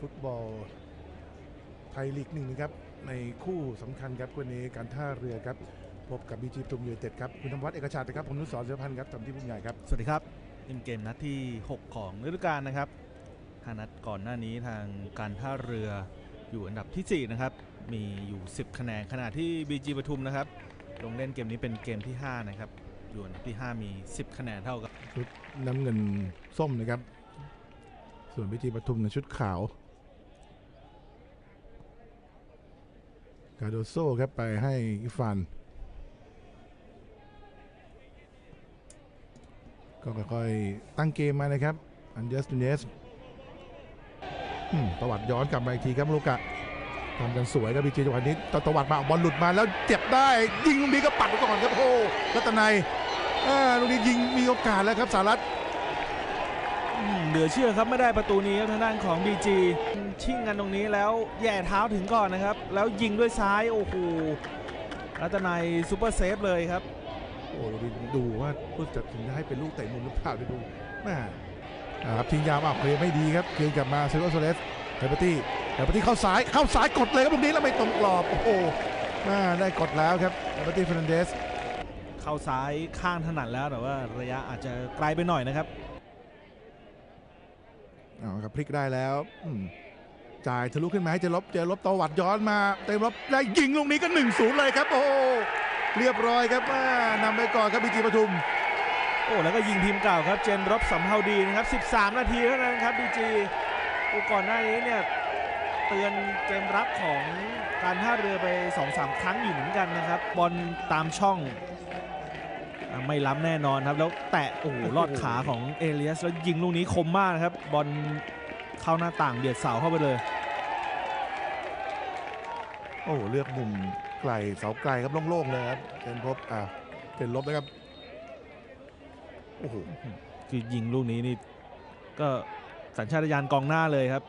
ฟุตบอลไทยลีกหนึ่งนะครับ ในคู่สำคัญครับวันนี้การท่าเรือครับพบกับบีจีตุมยูไนเต็ดครับ คุณธรรมวัฒน์เอกชาตินะครับ ผมนุสรเสือพันธ์ครับทำที่ผู้ใหญ่ครับ สวัสดีครับเป็นเกมนัดที่ 6 ของฤดูกาลนะครับห้านัดก่อนหน้านี้ทางการท่าเรืออยู่อันดับที่ 4 นะครับ มีอยู่ 10 คะแนนขณะที่ BG ปทุมนะครับ ลงเล่นเกมนี้เป็นเกมที่ 5 นะครับ อยู่อันดับที่ 5 มี 10 คะแนนเท่ากับชุดน้ำเงินส้มนะครับ ส่วนบีจีปทุมในชุดขาว กาโดโซครับไปให้อิฟานก็ค่อยๆตั้งเกมมานะครับ อันเดรสตูเนสอืมประวัติย้อนกลับมาอีกทีครับลูกกะทำกันสวยครับบีจีจังหวะนี้ตตวัดมาบอลหลุดมาแล้วเจ็บได้ ยิงลูกนี้ก็ปัดไปก่อนครับโอ้รัตนัยลูกนี้ยิงมีโอกาสแล้วครับสารัต เหลือเชื่อครับไม่ได้ประตูนี้ครับทางด้านของ BG ชิ่งกันตรงนี้แล้วแย่เท้าถึงก่อนนะครับ แล้วยิงด้วยซ้ายโอ้โหรัตนัยซูเปอร์เซฟเลยครับ โอ้ดูดูว่าผู้จัดสินจะให้เป็นลูกเตะมุมหรือเปล่าเดี๋ยวดูแม่อ่าครับทิ้งยาวอะเคลียร์ไม่ดีครับเคลียร์กลับมาเซโรโซเลสเฮเบอร์ตี้เฮเบอร์ตี้เข้าซ้ายเข้าซ้ายกดเลยครับตรงนี้แล้วไม่ตรงกรอบโอ้โหแม่ได้กดแล้วครับเฮเบอร์ตี้เฟรนเดสเข้าซ้ายข้างถนัดแล้วแต่ว่าระยะอาจจะไกลไปหน่อยนะครับ เอาครับพลิกได้แล้วจ่ายทะลุขึ้นมาให้เจลบเจลบตวัดย้อนมา เต็มรบได้ยิงลูกนี้ก็1นศูนย์เลยครับ โอ้เรียบร้อยครับนำไปก่อนครับบีจีปทุม โอ้แล้วก็ยิงทีมเก่าครับเจนรบสำเภาดีนะครับ 13 นาทีเท่านั้นครับบีจีโอ้ก่อนหน้านี้เนี่ยเตือนเกมรับของการท่าเรือไป 2-3 ครั้งอยู่เหมือนกันนะครับบอลตามช่อง ไม่ล้ำแน่นอนครับ แล้วแตะโอ้โหลอดขาของเอเลียส แล้วยิงลูกนี้คมมากนะครับ บอลเข้าหน้าต่างเบียดเสาเข้าไปเลย โอ้โหเลือกมุมไกลเสาไกลครับโล่งๆเลยครับเจนพบอ่าเจนลบนะครับโอ้โหคือยิงลูกนี้นี่ก็สัญชาตญาณกองหน้าเลยครับ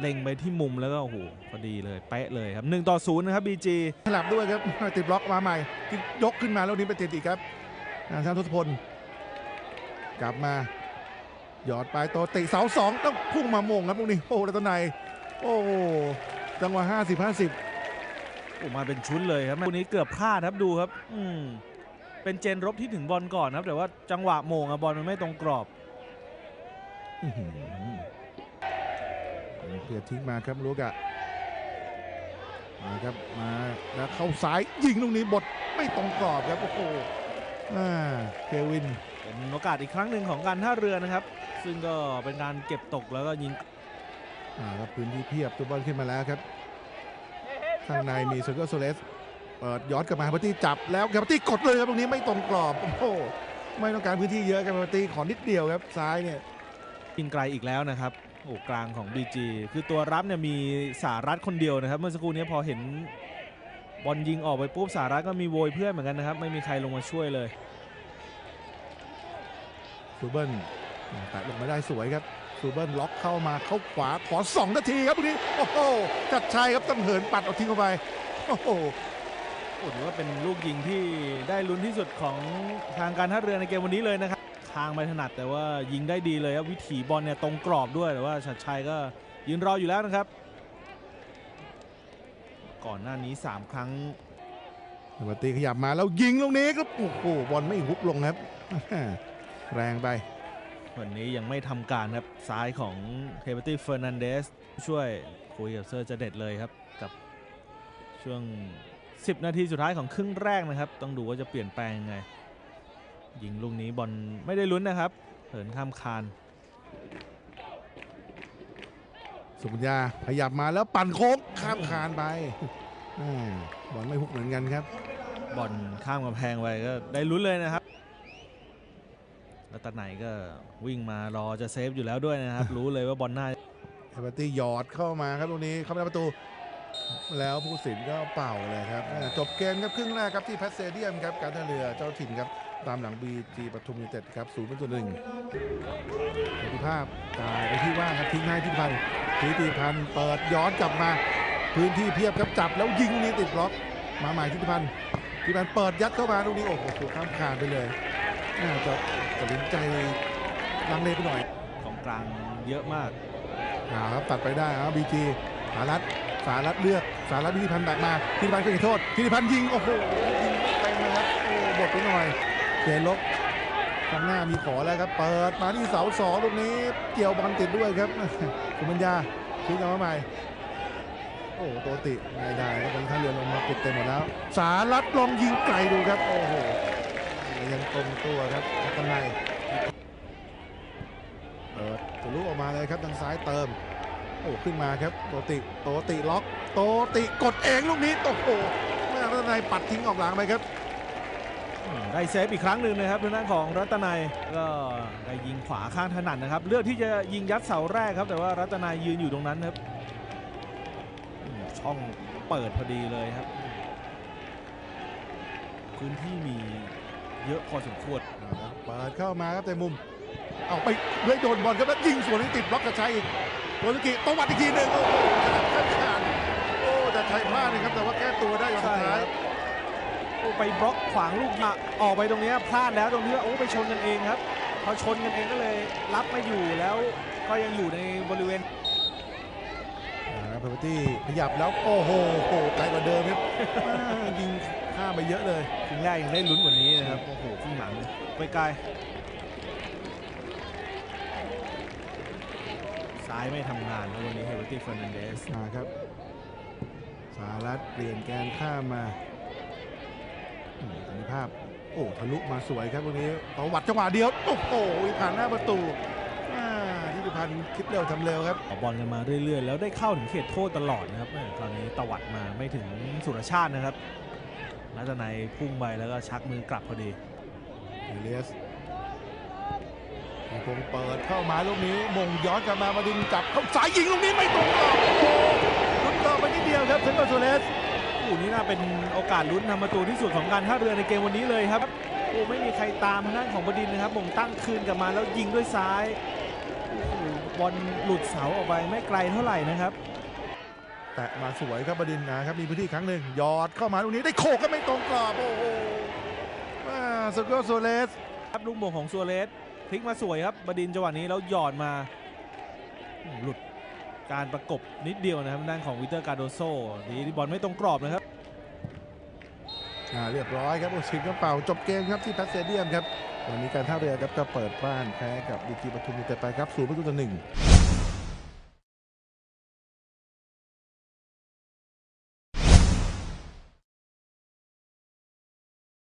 เล็งไปที่มุมแล้วก็โอ้โหพอดีเลยเป๊ะเลยครับ1ต่อ0นะครับ BG สลับด้วยครับติดบล็อกมาใหม่ที่ยกขึ้นมาแล้วนี้ไปติดอีกครับอาชาญทศพล กลับมา หยอดไปโตติเสาสองต้องพุ่งมาโมงครับลูกนี้โอ้รัตนัยโอ้โหจังหวะ50 50โอ้มาเป็นชุดเลยครับลูกนี้เกือบพลาดครับดูครับ อืมเป็นเจนรบที่ถึงบอลก่อนครับ แต่ว่าจังหวะโมงอะบอลมันไม่ตรงกรอบอื้อหือ เปลี่ยนทิ้งมาครับลูกอะมาครับมาแล้วเข้าซ้ายยิงลูกนี้บดไม่ตรงกรอบครับโอ้โหอ่าเควินเป็นโอกาสอีกครั้งหนึ่งของการท่าเรือนะครับ ซึ่งก็เป็นการเก็บตกแล้วก็ยิงอ่าครับพื้นที่เพียบตัวบอลขึ้นมาแล้วครับ ข้างในมีเซอร์เกอร์โซเลสเปิดย้อนกลับมาแฮปปี้จับแล้วแฮปปี้กดเลยครับตรงนี้ไม่ตรงกรอบโอ้โหไม่ต้องการพื้นที่เยอะครับแฮปปี้ขอนิดเดียวครับซ้ายเนี่ยยิงไกลอีกแล้วนะครับ โอ้กลางของ BG คือตัวรับเนี่ยมีสารัฐคนเดียวนะครับ เมื่อสักครู่นี้พอเห็นบอลยิงออกไปปุ๊บสารัฐก็มีโวยเพื่อนเหมือนกันนะครับ ไม่มีใครลงมาช่วยเลยซูเบิลแตะลงมาได้สวยครับซูเบิลล็อกเข้ามาเข้าขวาขอสองนาทีครับตรงนี้โอ้โหจัดชัยครับต้องเหินปัดเอาทิ้งเข้าไปโอ้โหโอ้ถือว่าเป็นลูกยิงที่ได้ลุ้นที่สุดของทางการท่าเรือในเกมวันนี้เลยนะครับ ทางไม่ถนัดแต่ว่ายิงได้ดีเลยครับวิถีบอลเนี่ยตรงกรอบด้วยแต่ว่าชัดชัยก็ยืนรออยู่แล้วนะครับ ก่อนหน้านี้ 3 ครั้งแฮปปี้ขยับมาแล้วยิงตรงนี้ครับโอ้โหบอลไม่หุบลงครับ แรงไป วันนี้ยังไม่ทำการครับซ้ายของเฮเบตี้เฟอร์นันเดสช่วยคุยกับเซอร์เจเด็ดเลยครับกับช่วง 10 นาทีสุดท้ายของครึ่งแรกนะครับ ต้องดูว่าจะเปลี่ยนแปลงยังไง ยิงลูกนี้บอลไม่ได้ลุ้นนะครับเหินข้ามคาน สุปัญญาขยับมาแล้วปั่นโค้งข้ามคานไปอ่าบอลไม่ฮุกเหมือนกันครับ บอลข้ามกำแพงไปก็ได้ลุ้นเลยนะครับแล้วตาไหนก็วิ่งมารอจะเซฟอยู่แล้วด้วยนะครับ รู้เลยว่าบอลหน้าเอเบอร์ตี้หยอดเข้ามาครับตรงนี้เข้าไปในประตู แล้วผู้สินก็เป่าเลยครับอ่าจบเกมครับครึ่งแรกครับที่แพสเซเดียมครับการท่าเรือเจ้าถิ่นครับ ตามหลังบีจีปทุมยูไนเต็ดครับศูนย์เป็นตัวหนึ่งสติภาพจ่ายไปที่ว่างครับทิ้งให้ทิติพันธ์ทิติพันธ์เปิดย้อนกลับมา พื้นที่เพียบครับจับแล้วยิงลูกนี้ติดบล็อก มาใหม่ทิติพันธ์ทิติพันธ์เปิดยัดเข้ามาลูกนี้โอ้โหข้ามคานไปเลยน่าจะตัดสินใจลังเลไปหน่อยของกลางเยอะมากอ่าครับตัดไปได้ครับบีจีสารัตสารัตเลือกสารัตพิธิพันธ์แบกมาพิธิพันธ์ก็ยิงโทษพิธิพันธ์ยิงโอ้โหยิงไม่เต็มนะครับโอ้บดไปหน่อย เจนลบข้างหน้ามีขอแล้วครับ เปิดมาที่เสาสองลูกนี้เกี่ยวบอลติดด้วยครับคุณปัญญาทิ้งกันมาใหม่ โอ้ตัวติไม่ได้ครับตอนนี้ท่าเรือลงมาปิดเต็มหมดแล้ว สารัตลองยิงไกลดูครับ โอ้โหยังตรงตัวครับข้างในเปิดทะลุออกมาเลยครับทางซ้ายเติม โอ้ขึ้นมาครับ โตติโตติล็อก โตติกดเองลูกนี้โอ้โหแม่รัตนายปัดทิ้งออกหลังไปครับ ได้เซฟอีกครั้งหนึ่งนะครับทางด้านของรัตนัยก็ได้ยิงขวาข้างถนัดนะครับ เลือกที่จะยิงยัดเสาแรกครับแต่ว่ารัตนัยยืนอยู่ตรงนั้นครับช่องเปิดพอดีเลยครับ พื้นที่มีเยอะพอสมควรเอาละเปิดเข้ามาครับแต่มุมเอาไปเลยโดนบอลครับแล้วยิงสวนติดบล็อกกระชัยอีกโรนกิประวัติอีกทีหนึ่งโอ้โหขาดขาดโอ้จะใช้พลาดนะครับแต่ว่าแก้ตัวได้อยู่สุดท้าย ไปบล็อกขวางลูกมาออกไปตรงเนี้ยพลาดแล้วตรงนี้โอ้ไปชนกันเองครับพอชนกันเองก็เลยรับไม่อยู่แล้วก็ยังอยู่ในบริเวณนะครับเพอร์ตี้ขยับแล้วโอ้โหโอ้โหไกลกว่าเดิมครับอ่ายิงข้ามไปเยอะเลยครึ่งแรกยังได้ลุ้นกว่านี้นะครับโอ้โหครึ่งหลังไปไกลซ้ายไม่ทำงานนะวันนี้เฮเวอร์ตี้เฟอร์นันเดสมาครับสารัตเปลี่ยนแกนข้ามมา อืมตอนนี้ภาพ โอ้ทะลุมาสวยครับวันนี้ต่อวัดจังหวะเดียว โอ้โหผ่านหน้าประตูอ่าทิติพันธ์คิดเร็วทำเร็วครับออกบอลกันมาเรื่อยๆ แล้วได้เข้าถึงเขตโทษตลอดนะครับแม่ตอนนี้ตวัดมาไม่ถึงสุรชาตินะครับนัทนายพุ่งไปแล้วก็ชักมือกลับพอดีเอเลียสยังคงเปิดเข้ามาลูกนี้มงย้อนกลับมามาดินจับเข้าสายยิงลูกนี้ไม่ตรงกรอบโอ้โหลุ้นต่อไปนิดเดียวครับเซนโตโซเลส คู่นี้น่าเป็นโอกาสลุ้นทำประตูที่สุดของการท่าเรือในเกมวันนี้เลยครับโอ้ไม่มีใครตามทางด้านของบดินทร์นะครับมงตั้งคืนกลับมาแล้วยิงด้วยซ้ายโอ้โหบอลหลุดเสาออกไปไม่ไกลเท่าไหร่นะครับ แตะมาสวยครับบดินทร์นะครับมีพื้นที่ครั้งหนึ่งหยอดเข้ามาลูกนี้ได้โขกก็ไม่ตรงกรอบโอ้โหอ่าเซนโตโซเลสครับลูกโมงของซัวเรสพลิกมาสวยครับบดินทร์จังหวะนี้แล้วหยอดมาอืมหลุด การประกบนิดเดียวนะครับด้านของวิเตอร์การโดโซดีบอลไม่ตรงกรอบนะครับเรียบร้อยครับโอชินก็เป่าจบเกมครับที่แพสเซเดียมครับวันนี้การท่าเรือครับก็เปิดบ้านแพ้กับดีกีปทุมยูไนเต็ดไปครับศูนย์ประตูต่อหนึ่ง